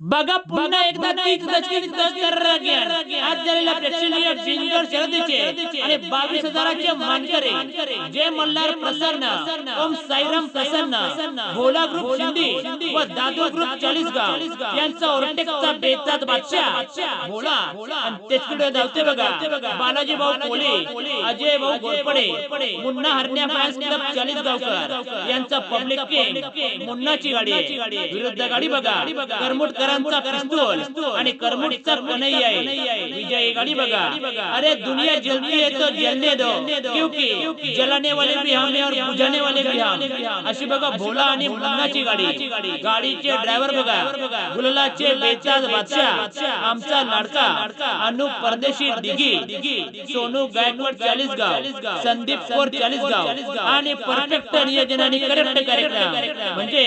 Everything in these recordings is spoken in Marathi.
बघा पुन्हा एकदा आज झालेल्या प्रेक्षणीय बिंजोड शर्यतीचे आणि बावीस हजाराचे मानकरे. जय मल्हार प्रसन्न. ओम साईराम प्रसन्न. भोला ग्रुप शिंदे व दादू ग्रुप चाळीसगाव यांचा ओरटेकचा बेतात बादशाह. भोला. त्याच्याकडे धावते बघा. बालाजी भाऊ कोले. अजय भाऊ गोरपडे. मुन्ना हरण्या फॅन्स क्लब चाळीसगावकर यांचा पब्लिक मुन्नाची गाडी विरुद्ध गाडी बघा. करमुटकरांचा पिस्तूल आणि करमुटचा कन्हैया आहे. विजयी गाडी बघा. अरे दुनिया जलती है तो जलने दो. क्योंकि जलाने वाले भी हम और बुझाने वाले भी हम. अशी बघा भोला आणि मुन्नाची गाडी. गाडीचे ड्रायव्हर बघा. गुलालाचे बेचाज बादशाह. आमचा लाडका. अनु परदेशी दिगी सोनू गायकवाड चाळीसगाव. संदीप कोर चाळीसगाव. आणि परफेक्ट नियोजन आणि करेक्ट कार्यक्रम. म्हणजे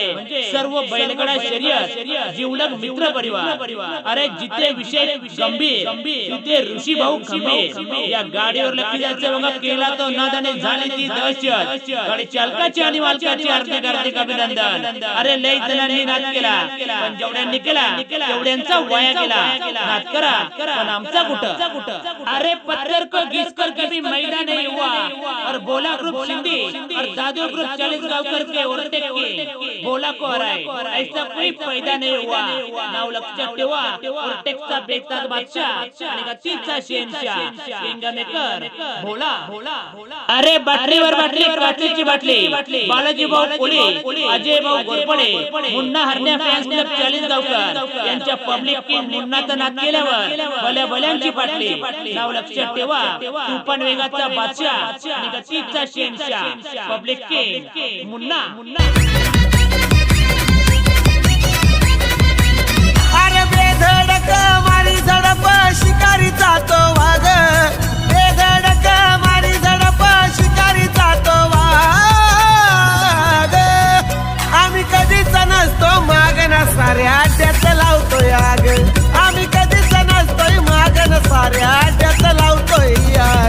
सर्व बैलगाडा शर्यत. जीवलग मित्र परिवार. अरे जिथे विषय गंभीर तिथे ऋषी भाऊ खंबीर. या गाडीवर लक्ष द्यायचं बघा केला तो नादाने झाली ती दहशत. गाडी चालकाची आणि मालकाची हार्दिक हार्दिक अभिनंदन अरे लई जणांनी नाद केला. पण जेवढ्यांनी केला. तेवढ्यांचा वाया केला. नाद करा. पण आमचा कुठं? अरे पत्थर को घिस कर कभी मैदान नहीं हुआ. और बोला ग्रुप शिंदे. और दादू ग्रुप चालीस गावकर के. ओरटेक के. बोला को हराए ऐसा कोई पैदा नहीं हुआ नाव लक्षात ठेवा. बेताज बादशाह आणि गतीचा शेनशाह. किंगमेकर भोला. अरे बाटलीवर बाटली बाटलीची बाटली. बालाजी भाऊ कोले. अजय भाऊ Gorpade. Munna Haranya fans club Chalisgaonkar. यांच्या पब्लिक किंग मुन्नाचा नाद केल्यावर. भल्या भल्यांची बाटली. नाव लक्षात ठेवा. तुफान वेगाचा बादशाह. आणि गतीचा शेनशाह. Public king. मुन्ना. साऱ्या अड्ड्यात लावतोय आग.